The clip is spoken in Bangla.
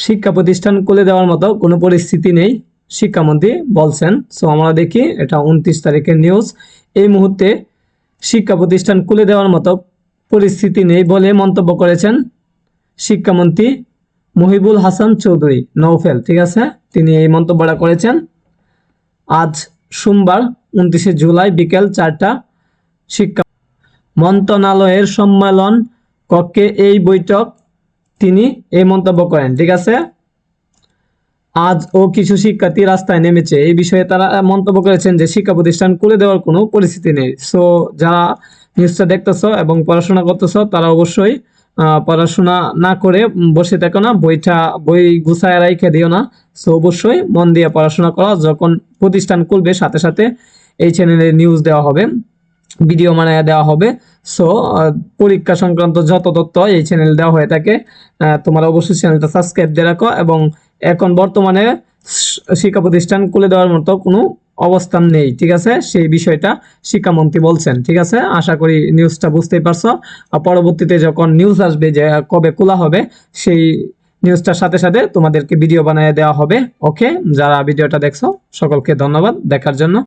শিক্ষা প্রতিষ্ঠান খুলে দেওয়ার মতো কোনো পরিস্থিতি নেই, শিক্ষামন্ত্রী বলছেন। সো আমরা দেখি এটা উনত্রিশ তারিখের নিউজ এই মুহূর্তে শিক্ষা প্রতিষ্ঠান খুলে দেওয়ার মতো পরিস্থিতি নেই বলে মন্তব্য করেছেন শিক্ষামন্ত্রী মহিবুল হাসান চৌধুরী নৌফেল ঠিক আছে? তিনি এই মন্তব্যটা করেছেন। আজ সোমবার উনত্রিশে জুলাই বিকেল চারটা শিক্ষা মন্ত্রণালয়ের সম্মেলন কক্ষে এই বৈঠক তিনি এই মন্তব্য করেন, ঠিক আছে? আজ ও কিছু শিক্ষার্থী রাস্তায় নেমেছে। এই বিষয়ে তারা মন্তব্য করেছেন যে, শিক্ষা প্রতিষ্ঠান খুলে দেওয়ার কোনো পরিস্থিতি নেই। সো যারা নিউজটা দেখতেছো এবং পড়াশোনা করতেছো, তারা অবশ্যই পড়াশোনা না করে বসে থেকো না, বইটা, বই গুছায় রাইখে দিও না। সো অবশ্যই মন দিয়ে পড়াশোনা করা। যখন প্রতিষ্ঠান খুলবে, সাথে সাথে এই চ্যানেলে নিউজ দেওয়া হবে। ভিডিও বানায় দেওয়া হবে। সো পরীক্ষা সংক্রান্ত যত তথ্য এই চ্যানেল দেওয়া হয়ে থাকে তোমরা অবশ্যই চ্যানেলটা সাবস্ক্রাইব দিয়ে রাখো এবং এখন বর্তমানে শিক্ষা প্রতিষ্ঠান খুলে দেওয়ার মতো কোনো অবস্থান নেই, ঠিক আছে? সেই বিষয়টা শিক্ষামন্ত্রী বলছেন, ঠিক আছে? আশা করি নিউজটা বুঝতেই পারছ। আর পরবর্তীতে যখন নিউজ আসবে যে, কবে খোলা হবে, সেই নিউজটার সাথে সাথে তোমাদেরকে ভিডিও বানিয়ে দেওয়া হবে। ওকে যারা ভিডিওটা দেখছ, সকলকে ধন্যবাদ দেখার জন্য।